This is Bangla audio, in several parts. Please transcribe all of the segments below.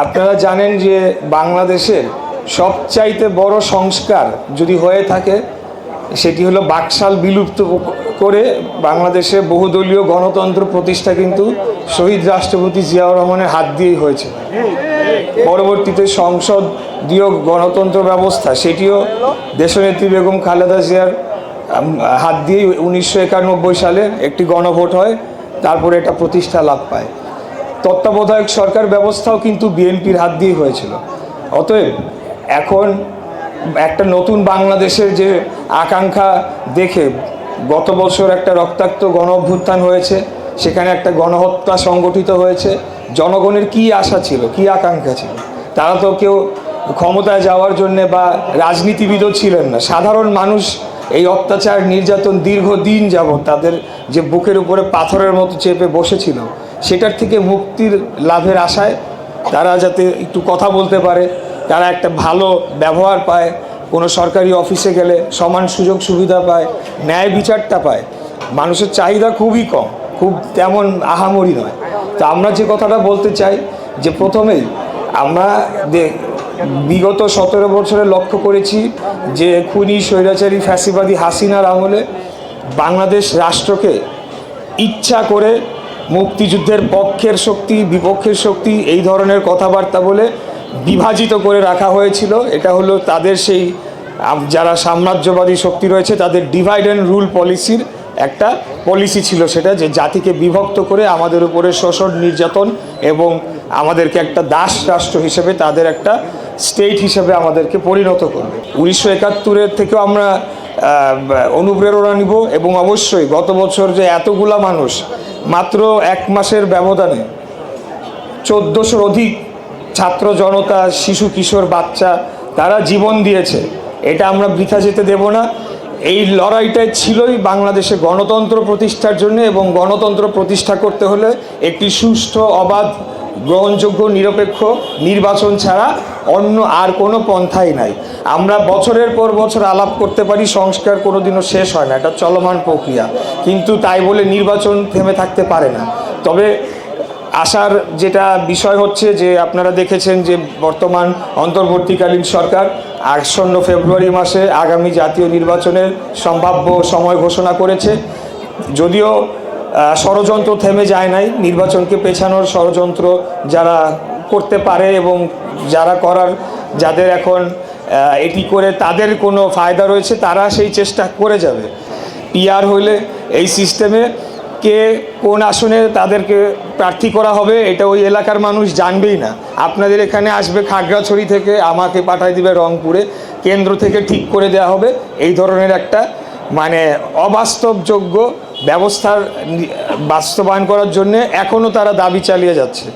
আপনারা জানেন যে বাংলাদেশের সবচাইতে বড় সংস্কার যদি হয়ে থাকে, সেটি হলো বাকশাল বিলুপ্ত করে বাংলাদেশে বহুদলীয় গণতন্ত্র প্রতিষ্ঠা কিন্তু শহীদ রাষ্ট্রপতি জিয়াউর রহমানের হাত দিয়েই হয়েছে। পরবর্তীতে সংসদীয় গণতন্ত্র ব্যবস্থা, সেটিও দেশনেত্রী বেগম খালেদা জিয়ার হাত দিয়েই উনিশশো একানব্বই সালে একটি গণভোট হয়, তারপরে এটা প্রতিষ্ঠা লাভ পায়। তত্ত্বাবধায়ক সরকার ব্যবস্থাও কিন্তু বিএনপির হাত দিয়েই হয়েছিল। অতএব এখন একটা নতুন বাংলাদেশের যে আকাঙ্ক্ষা দেখে গত বছর একটা রক্তাক্ত গণ অভ্যুত্থান হয়েছে, সেখানে একটা গণহত্যা সংগঠিত হয়েছে। জনগণের কি আশা ছিল, কি আকাঙ্ক্ষা ছিল? তারা তো কেউ ক্ষমতায় যাওয়ার জন্য বা রাজনীতিবিদও ছিলেন না। সাধারণ মানুষ এই অত্যাচার, নির্যাতন দীর্ঘদিন যাবৎ তাদের যে বুকের উপরে পাথরের মতো চেপে বসেছিল সেটার থেকে মুক্তির লাভের আশায় তারা যাতে একটু কথা বলতে পারে, তারা একটা ভালো ব্যবহার পায়, কোনো সরকারি অফিসে গেলে সমান সুযোগ সুবিধা পায়, ন্যায় বিচারটা পায়। মানুষের চাহিদা খুবই কম, খুব তেমন আহামরি নয়। তা আমরা যে কথাটা বলতে চাই, যে প্রথমেই আমরা বিগত সতেরো বছরে লক্ষ্য করেছি যে খুনি, স্বৈরাচারী, ফ্যাসিবাদী হাসিনার আমলে বাংলাদেশ রাষ্ট্রকে ইচ্ছা করে মুক্তিযুদ্ধের পক্ষের শক্তি, বিপক্ষের শক্তি, এই ধরনের কথাবার্তা বলে বিভাজিত করে রাখা হয়েছিল। এটা হলো তাদের সেই যারা সাম্রাজ্যবাদী শক্তি রয়েছে, তাদের ডিভাইড অ্যান্ড রুল পলিসির একটা পলিসি ছিল সেটা যে জাতিকে বিভক্ত করে আমাদের উপরে শোষণ, নির্যাতন এবং আমাদেরকে একটা দাস রাষ্ট্র হিসেবে তাদের একটা স্টেট হিসেবে আমাদেরকে পরিণত করবে। উনিশশো একাত্তরের থেকেও আমরা অনুপ্রেরণা নিব এবং অবশ্যই গত বছর যে এতগুলা মানুষ মাত্র এক মাসের ব্যবধানে চোদ্দোশোর অধিক ছাত্র জনতা, শিশু, কিশোর, বাচ্চা তারা জীবন দিয়েছে। এটা আমরা বৃথা যেতে দেব না। এই লড়াইটাই ছিলই বাংলাদেশে গণতন্ত্র প্রতিষ্ঠার জন্য এবং গণতন্ত্র প্রতিষ্ঠা করতে হলে একটি সুষ্ঠু, অবাধ গ্রহণযোগ্য, নিরপেক্ষ নির্বাচন ছাড়া অন্য আর কোনো পন্থাই নাই। আমরা বছরের পর বছর আলাপ করতে পারি, সংস্কার কোনোদিনও শেষ হয় না, এটা চলমান প্রক্রিয়া। কিন্তু তাই বলে নির্বাচন থেমে থাকতে পারে না। তবে আসার যেটা বিষয় হচ্ছে যে, আপনারা দেখেছেন যে, বর্তমান অন্তর্বর্তীকালীন সরকার আসন্ন ফেব্রুয়ারি মাসে আগামী জাতীয় নির্বাচনের সম্ভাব্য সময় ঘোষণা করেছে। যদিও ষড়যন্ত্র থেমে যায় নাই। নির্বাচনকে পেছানোর ষড়যন্ত্র যারা করতে পারে এবং যারা করার, যাদের এখন এটি করে তাদের কোনো ফায়দা রয়েছে, তারা সেই চেষ্টা করে যাবে। পিআর হইলে এই সিস্টেমে কে কোন আসনে তাদেরকে প্রার্থী করা হবে, এটা ওই এলাকার মানুষ জানবেই না। আপনাদের এখানে আসবে খাগড়াছড়ি থেকে, আমাকে পাঠাই দিবে রংপুরে, কেন্দ্র থেকে ঠিক করে দেওয়া হবে। এই ধরনের একটা মানে অবাস্তবযোগ্য ব্যবস্থার বাস্তবায়ন করার জন্য এখনও তারা দাবি চালিয়ে যাচ্ছে।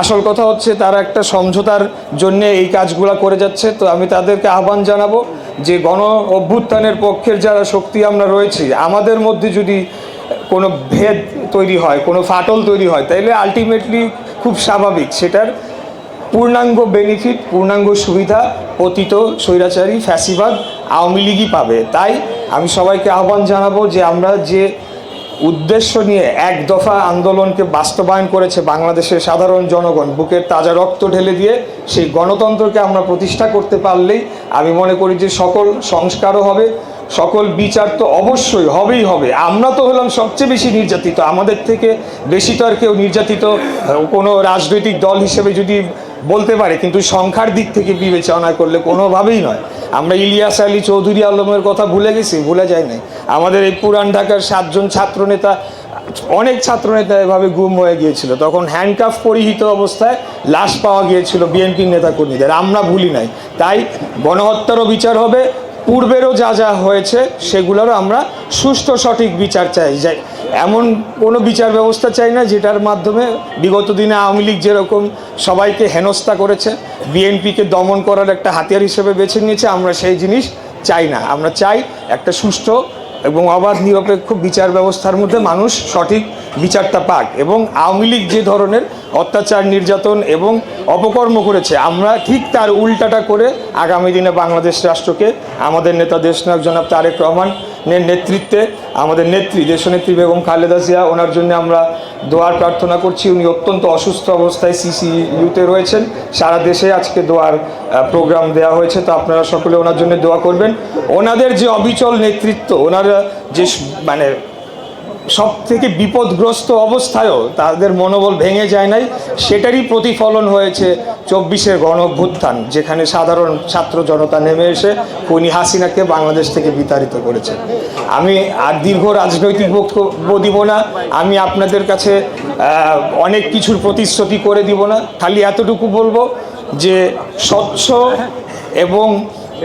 আসল কথা হচ্ছে তারা একটা সমঝোতার জন্য এই কাজগুলো করে যাচ্ছে। তো আমি তাদেরকে আহ্বান জানাব যে গণ অভ্যুত্থানের পক্ষের যারা শক্তি আমরা রয়েছি, আমাদের মধ্যে যদি কোনো ভেদ তৈরি হয়, কোনো ফাটল তৈরি হয়, তাইলে আলটিমেটলি খুব স্বাভাবিক সেটার পূর্ণাঙ্গ বেনিফিট পূর্ণাঙ্গ সুবিধা পতিত স্বৈরাচারী, ফ্যাসিবাদ আওয়ামী লীগই পাবে। তাই আমি সবাইকে আহ্বান জানাব যে আমরা যে উদ্দেশ্য নিয়ে এক দফা আন্দোলনকে বাস্তবায়ন করেছে বাংলাদেশের সাধারণ জনগণ। বুকের তাজা রক্ত ঢেলে দিয়ে সেই গণতন্ত্রকে আমরা প্রতিষ্ঠা করতে পারলেই আমি মনে করি যে সকল সংস্কারও হবে, সকল বিচার তো অবশ্যই হবেই হবে। আমরা তো হলাম সবচেয়ে বেশি নির্যাতিত। আমাদের থেকে বেশি তো আর কেউ নির্যাতিত কোনো রাজনৈতিক দল হিসেবে যদি বলতে পারে, কিন্তু সংখ্যার দিক থেকে বিবেচনা করলে কোনোভাবেই নয়। আমরা ইলিয়াস আলী চৌধুরী আলমের কথা ভুলে গেছি, ভুলে যাই নাই। আমাদের এই পুরান ঢাকার সাতজন ছাত্রনেতা, অনেক ছাত্রনেতা এভাবে গুম হয়ে গিয়েছিল। তখন হ্যান্ডকাফ পরিহিত অবস্থায় লাশ পাওয়া গিয়েছিল বিএনপির নেতাকর্মীদের। আমরা ভুলি নাই। তাই গণহত্যারও বিচার হবে পূর্বেরও যা যা হয়েছে, সেগুলোরও আমরা সুস্থ সঠিক বিচার চাই। যাই, এমন কোনো বিচার ব্যবস্থা চাই না, যেটার মাধ্যমে বিগত দিনে আওয়ামী লীগ যেরকম সবাইকে হেনস্থা করেছে, বিএনপিকে দমন করার একটা হাতিয়ার হিসেবে বেছে নিয়েছে, আমরা সেই জিনিস চাই না। আমরা চাই একটা সুষ্ঠু এবং অবাধ, নিরপেক্ষ বিচার ব্যবস্থার মধ্যে মানুষ সঠিক বিচারটা পাক এবং আওয়ামী লীগ যে ধরনের অত্যাচার, নির্যাতন এবং অপকর্ম করেছে, আমরা ঠিক তার উল্টাটা করে আগামী দিনে বাংলাদেশ রাষ্ট্রকে আমাদের নেতা দেশনায়ক জনাব তারেক রহমানের নেতৃত্বে আমাদের নেত্রী, দেশনেত্রী বেগম খালেদা জিয়া, ওনার জন্য আমরা দোয়ার প্রার্থনা করছি। উনি অত্যন্ত অসুস্থ অবস্থায় সিসিইউতে রয়েছেন। সারা দেশে আজকে দোয়ার প্রোগ্রাম দেওয়া হয়েছে। তো আপনারা সকলে ওনার জন্য দোয়া করবেন। ওনাদের যে অবিচল নেতৃত্ব, ওনারা যে মানে সব থেকে বিপদগ্রস্ত অবস্থায়ও তাদের মনোবল ভেঙে যায় নাই। সেটারই প্রতিফলন হয়েছে চব্বিশের গণ অভ্যুত্থান যেখানে সাধারণ ছাত্র জনতা নেমে এসে খুনি হাসিনাকে বাংলাদেশ থেকে বিতাড়িত করেছে। আমি আর দীর্ঘ রাজনৈতিক বক্তব্য দিব না, আমি আপনাদের কাছে অনেক কিছুর প্রতিশ্রুতি করে দিব না। খালি এতটুকু বলব যে স্বচ্ছ এবং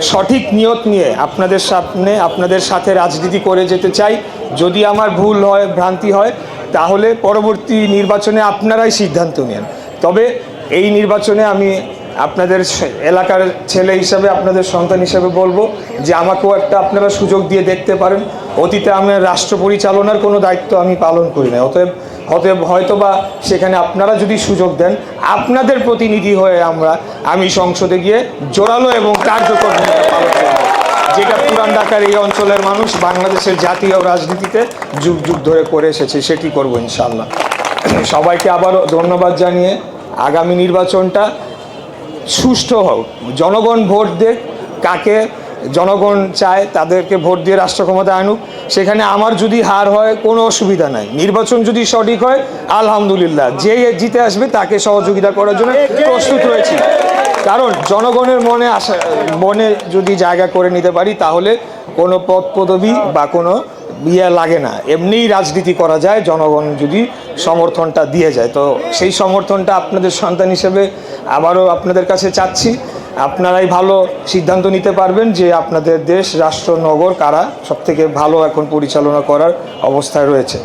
সঠিক নিয়ত নিয়ে আপনাদের সামনে, আপনাদের সাথে রাজনীতি করে যেতে চাই। যদি আমার ভুল হয়, ভ্রান্তি হয়, তাহলে পরবর্তী নির্বাচনে আপনারাই সিদ্ধান্ত নেন। তবে এই নির্বাচনে আমি আপনাদের এলাকার ছেলে হিসাবে, আপনাদের সন্তান হিসাবে বলব যে আমাকেও একটা আপনারা সুযোগ দিয়ে দেখতে পারেন। অতীতে আমি রাষ্ট্র পরিচালনার কোনো দায়িত্ব আমি পালন করি না অতএব অতএব হয়তো বা সেখানে আপনারা যদি সুযোগ দেন, আপনাদের প্রতিনিধি হয়ে আমরা, আমি সংসদে গিয়ে জোরালো এবং কার্যকর যেটা পুরান ঢাকার এই অঞ্চলের মানুষ বাংলাদেশের জাতীয় রাজনীতিতে যুগ যুগ ধরে করে এসেছে, সেটি করব ইনশাল্লাহ সবাইকে আবারও ধন্যবাদ জানিয়ে আগামী নির্বাচনটা সুষ্ঠু হোক। জনগণ ভোট দেখ কাকে জনগণ চায় তাদেরকে ভোট দিয়ে রাষ্ট্র ক্ষমতা আনুক। সেখানে আমার যদি হার হয়, কোনো অসুবিধা নাই। নির্বাচন যদি সঠিক হয়, আলহামদুলিল্লাহ। যে জিতে আসবে, তাকে সহযোগিতা করার জন্য প্রস্তুত রয়েছি। কারণ জনগণের মনে আসা মনে যদি জায়গা করে নিতে পারি, তাহলে কোনো পদ পদবি বা কোনো ইয়ে লাগে না। এমনিই রাজনীতি করা যায়, জনগণ যদি সমর্থনটা দিয়ে যায়। তো সেই সমর্থনটা আপনাদের সন্তান হিসেবে আবারও আপনাদের কাছে চাচ্ছি। আপনারাই ভালো সিদ্ধান্ত নিতে পারবেন যে আপনাদের দেশ, রাষ্ট্র, নগর কারা সবথেকে ভালো এখন পরিচালনা করার অবস্থায় রয়েছে।